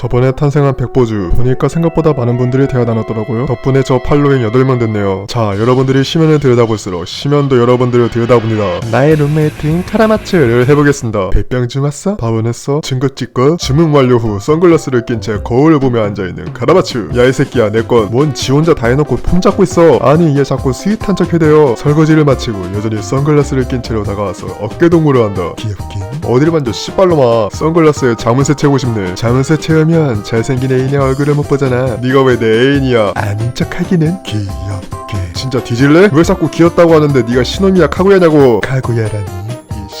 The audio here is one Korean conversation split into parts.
저번에 탄생한 백보주 보니까 생각보다 많은 분들이 대화 나눴더라고요. 덕분에 저 팔로잉 8명 됐네요. 자 여러분들이 시면을 들여다볼수록 시면도 여러분들을 들여다봅니다. 나의 룸메이트인 카라마츠를 해보겠습니다. 백병 좀 왔어? 밥은 했어? 증거 찍고? 주문 완료 후 선글라스를 낀 채 거울을 보며 앉아있는 카라마츠. 야 이 새끼야 내 건 뭔 지 혼자 다 해놓고 폰 잡고 있어? 아니 얘 자꾸 스윗한 척 해대요. 설거지를 마치고 여전히 선글라스를 낀 채로 다가와서 어깨동무를 한다. 귀엽긴? 어딜 만져 씨발로마 선글라스에 자문새 채우고 싶네. 자문새 채우면 잘생긴 애인의 얼굴을 못 보잖아. 네가 왜 내 애인이야? 아닌 척하기는 귀엽게. 진짜 뒤질래? 왜 자꾸 귀엽다고 하는데 네가 신혼이야? 카구야냐고. 카구야라니. 이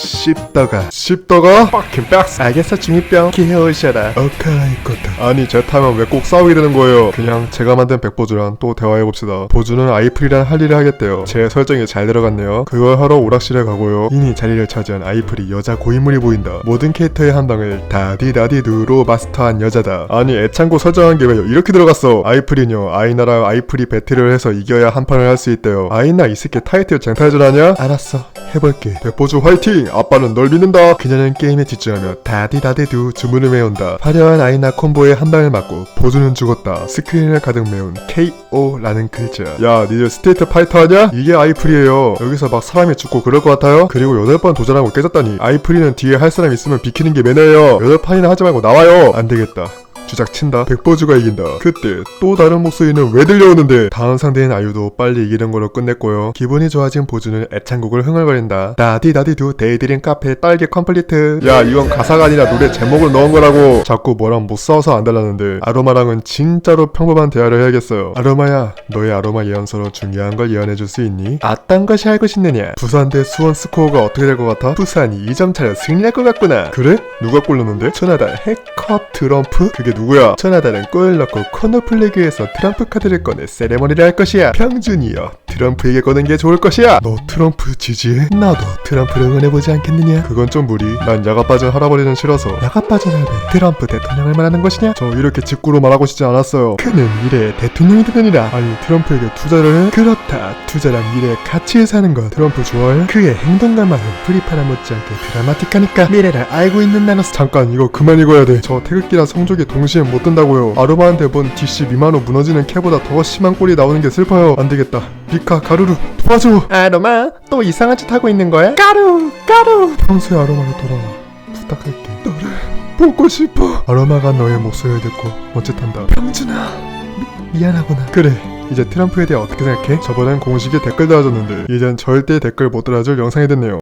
씹다가. 씹다가? 빡킹 박스 알겠어 중이병. 귀여우셔라. 어카이코타 아니 제 타면 왜 꼭 싸우게 되는 거예요? 그냥 제가 만든 백보주랑 또 대화해봅시다. 보주는 아이프리랑 할 일을 하겠대요. 제 설정이 잘 들어갔네요. 그걸 하러 오락실에 가고요. 이미 자리를 차지한 아이프리 여자 고인물이 보인다. 모든 캐릭터의 한 방을 다디다디두로 마스터한 여자다. 아니 애창고 설정한 게 왜 이렇게 들어갔어. 아이프리뇨 아이나랑 아이프리 배틀을 해서 이겨야 한 판을 할 수 있대요. 아이나 이 새끼 타이틀 쟁탈전 하냐? 알았어. 해볼게. 백보주 화이팅 아빠는 널 믿는다. 그녀는 게임에 집중하며 다디다디두 주문을 외운다. 화려한 아이나 콤보에 한 방을 맞고 보주는 죽었다. 스크린을 가득 메운 KO라는 글자. 야 니들 스테이트 파이터 하냐? 이게 아이프리에요. 여기서 막 사람이 죽고 그럴 것 같아요? 그리고 8번 도전하고 깨졌다니. 아이프리는 뒤에 할 사람 있으면 비키는 게 매너예요. 8판이나 하지 말고 나와요. 안 되겠다 주작 친다 백보주가 이긴다 그때 또 다른 목소리는 왜 들려오는데 다음 상대인 아유도 빨리 이기는 걸로 끝냈고요 기분이 좋아진 보주는 애창곡을 흥얼거린다 나디나디두 데이드림 카페 딸기 컴플리트 야 이건 가사가 아니라 노래 제목을 넣은 거라고 자꾸 뭐랑 못 싸워서 안 달라는데 아로마랑은 진짜로 평범한 대화를 해야겠어요 아로마야 너의 아로마 예언서로 중요한 걸 예언해줄 수 있니? 아딴 것이 알고 싶느냐 부산 대 수원 스코어가 어떻게 될 것 같아? 부산이 2점 차로 승리할 것 같구나 그래? 누가 골 넣는데? 천하달 해컵 트럼프? 그게 누 구야? 천하달은 골 넣고 코너 플래그에서 트럼프 카드를 꺼내 세레머니를 할 것이야 평준이여 트럼프에게 거는 게 좋을 것이야 너 트럼프 지지해? 나도 트럼프를 응원해보지 않겠느냐? 그건 좀 무리 난 야가 빠진 할아버지는 싫어서 야가 빠진 할배 트럼프 대통령을 말하는 것이냐? 저 이렇게 직구로 말하고 싶지 않았어요 그는 미래의 대통령이 되느니라 아니 트럼프에게 투자를 해? 그렇다 투자랑 미래 같이 사는 것 트럼프 좋아해? 그의 행동감만은 프리파라 못지않게 드라마틱하니까 미래를 알고 있는 나노스 잠깐 이거 그만 읽어야 돼 저 태극기랑 성적이 동시 에 못 뜬다고요. 아로마한테 본 DC 미마노 무너지는 캐보다 더 심한 꼴이 나오는 게 슬퍼요. 안 되겠다. 미카 가루루 도와줘! 아로마 또 이상한 짓 하고 있는 거야? 가루 가루! 평소의 아로마로 돌아와 부탁할게. 너를 보고 싶어! 아로마가 너의 목소리를 듣고 멈칫한다. 평준아 미, 미안하구나. 그래 이제 트럼프에 대해 어떻게 생각해? 저번엔 공식에 댓글 달아줬는데 이젠 절대 댓글 못 달아줄 영상이 됐네요